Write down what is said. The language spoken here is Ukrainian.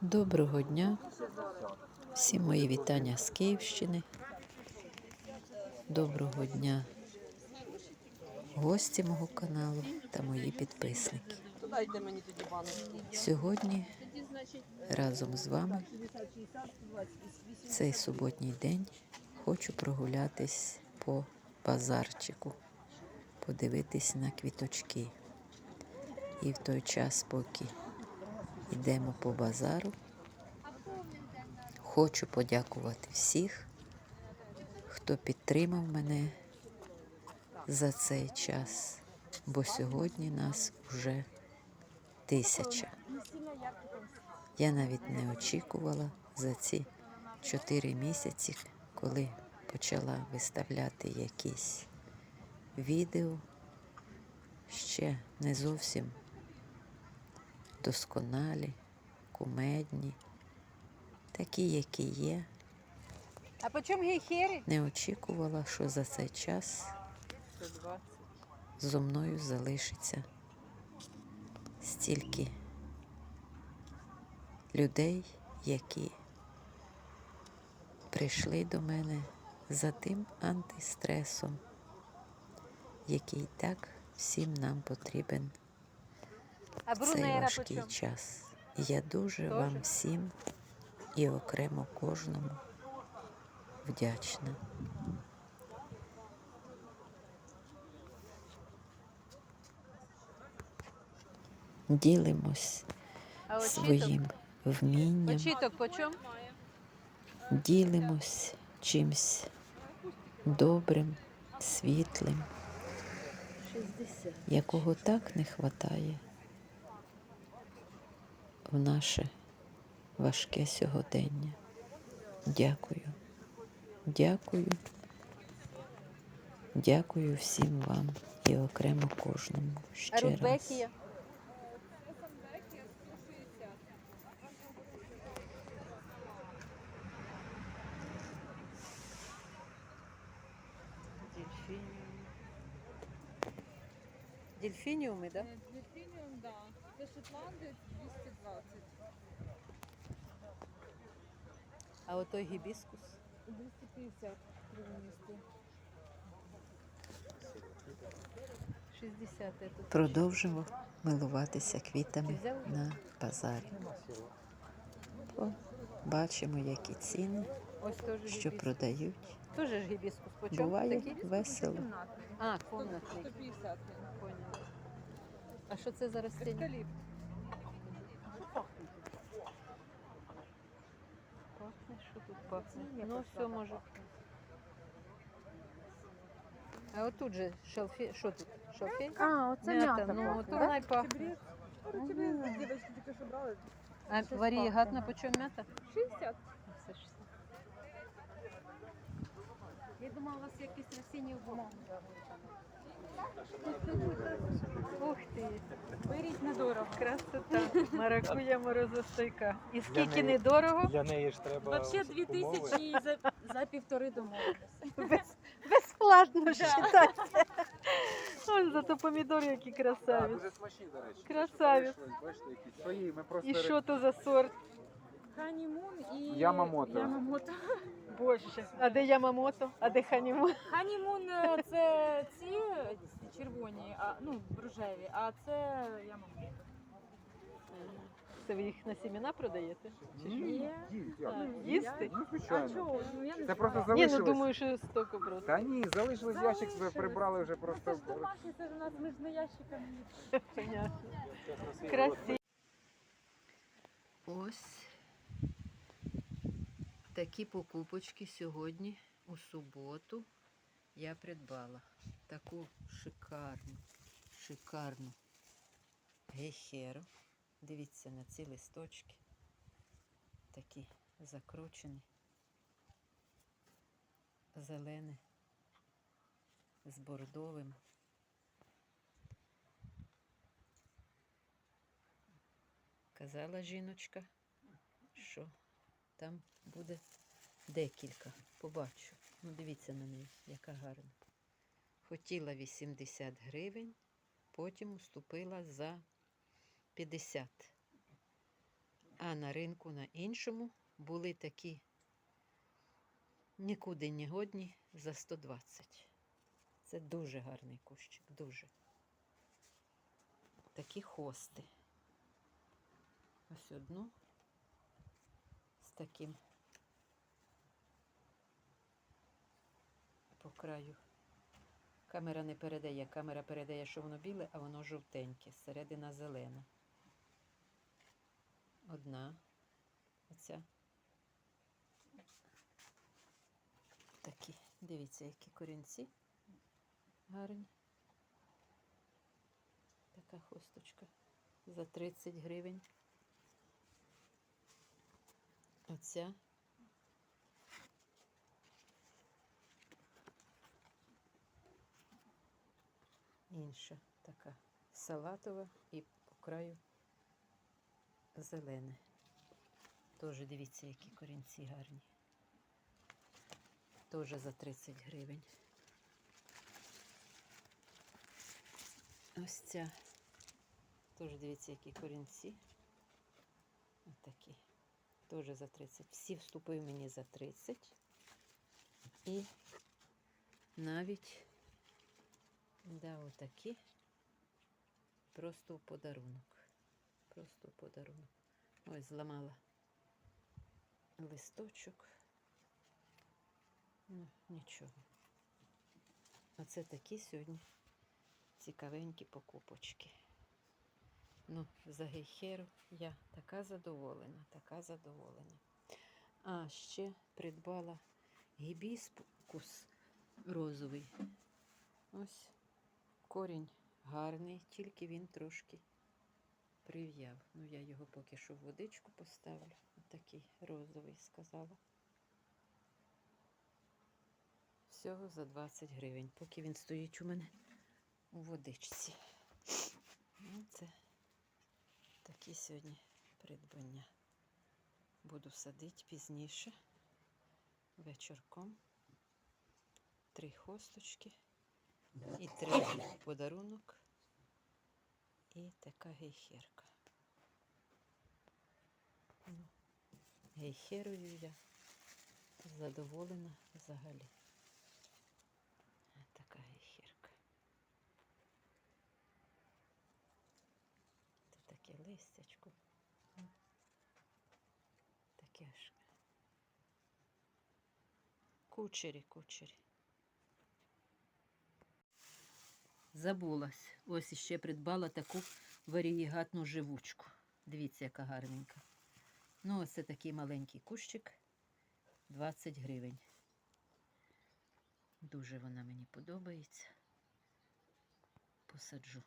Доброго дня. Всі мої вітання з Київщини. Доброго дня гості мого каналу та мої підписники. Сьогодні разом з вами в цей суботній день хочу прогулятись по базарчику, подивитись на квіточки. І в той час, поки йдемо по базару, хочу подякувати всіх, хто підтримав мене за цей час, бо сьогодні нас вже тисяча. Я навіть не очікувала за ці чотири місяці, коли почала виставляти якісь відео, ще не зовсім досконалі, кумедні, такі, які є. А по чому гейхери? Не очікувала, що за цей час зо мною залишиться стільки людей, які прийшли до мене за тим антистресом, який так всім нам потрібен цей важкий час. Я дуже вам всім і окремо кожному вдячна. Ділимось своїм вмінням, ділимось чимсь добрим, світлим, якого так не вистачає в наше важке сьогодення. Дякую. Дякую. Дякую всім вам і окремо кожному. Ще раз. Дельфініуми, так? Да? Дельфініум, да. Це Шотландець 220. А отой гібіскус? 250 кривоністий. 60 це. Продовжимо милуватися квітами на базарі. О, бачимо, які ціни, що продають. Теж ж гібіскус. По чому Буває весело. А, комнатний. 150. Поняла. А що це за растення? Пахне? Ну, все може. А отут же шалфей, що тут? Шалфей? А, оце М'ята, м'ята. ну, пахне, то вона й пахне. Ну, дівчатки тільки що брали. А Щось варієгатна по чому м'ята? 60. Це ж все. Я думала, у вас якісь осінні умови. Ух ти, Беріть недорого. красота. Маракуя морозостойка. І скільки неї- недорого? Для неї ж треба Вообще дві умови. тисячі і за, за півтори домовилися. Без, безплатно вважайте. Ой, зато помідори які Так, красаві. дуже смачні, до речі. Красавець. Бачите, Бачите, свої. Ми просто І що то за сорт? Ханімун і Ямамото. Ямамото. Боже. А де Ямамото? А де Ханіму? Ханімун е, це ці червоні, а, ну, рожеві, а це Ямамото. Це ви їх на сімена продаєте? Чи що? Ні. А, як? їсти? Ну, А звичайно. чого? Ну, я не Це просто знаю. Ні, ну залишилось. думаю, що стоку просто. Та ні, залишилось ящик, себе Залишилось. прибрали вже Ну, Це просто. ж домашні, це ж у нас, ми ж не ящиками. Понятно. Красиво. Ось такі покупочки сьогодні у суботу я придбала. Таку шикарну, шикарну гейхеру. Дивіться на ці листочки. Такі закручені. Зелене з бордовим. Казала жіночка, що там буде декілька. Побачу. Ну, дивіться на неї, яка гарна. Хотіла 80 гривень, потім уступила за 50. А на ринку на іншому були такі нікуди не годні за 120. Це дуже гарний кущик, дуже. Такі хости. Ось одну таким по краю. Камера не передає, камера передає, що воно біле, а воно жовтеньке, середина зелена. Одна. Оця. Такі. Дивіться, які корінці. Гарні. Така хосточка. За 30 гривень. Оця. Інша така салатова і по краю зелене. Теж дивіться, які корінці гарні. Теж за 30 гривень. Ось ця. Теж дивіться, які корінці. Ось такі. Теж за 30. Всі вступив мені за 30. І навіть да, отакі. Просто в подарунок. Просто в подарунок. Ось зламала листочок. Ну, нічого. Оце такі сьогодні цікавенькі покупочки. Ну, за гейхеру я така задоволена, така задоволена. А ще придбала гібіскус розовий. Ось корінь гарний, тільки він трошки прив'яв. Ну, я його поки що в водичку поставлю. Отакий розовий сказала. Всього за 20 гривень, поки він стоїть у мене у водичці. Ну, це такі сьогодні придбання. Буду садити пізніше, вечірком. Три хосточки і три подарунок. І така гейхерка. Ну, гейхерою я задоволена взагалі. Така гейхерка. Це таке листячко. Таке ж. Кучері, кучері. Забулась. Ось іще придбала таку варієгатну живучку. Дивіться, яка гарненька. Ну, ось це такий маленький кущик. 20 гривень. Дуже вона мені подобається. Посаджу.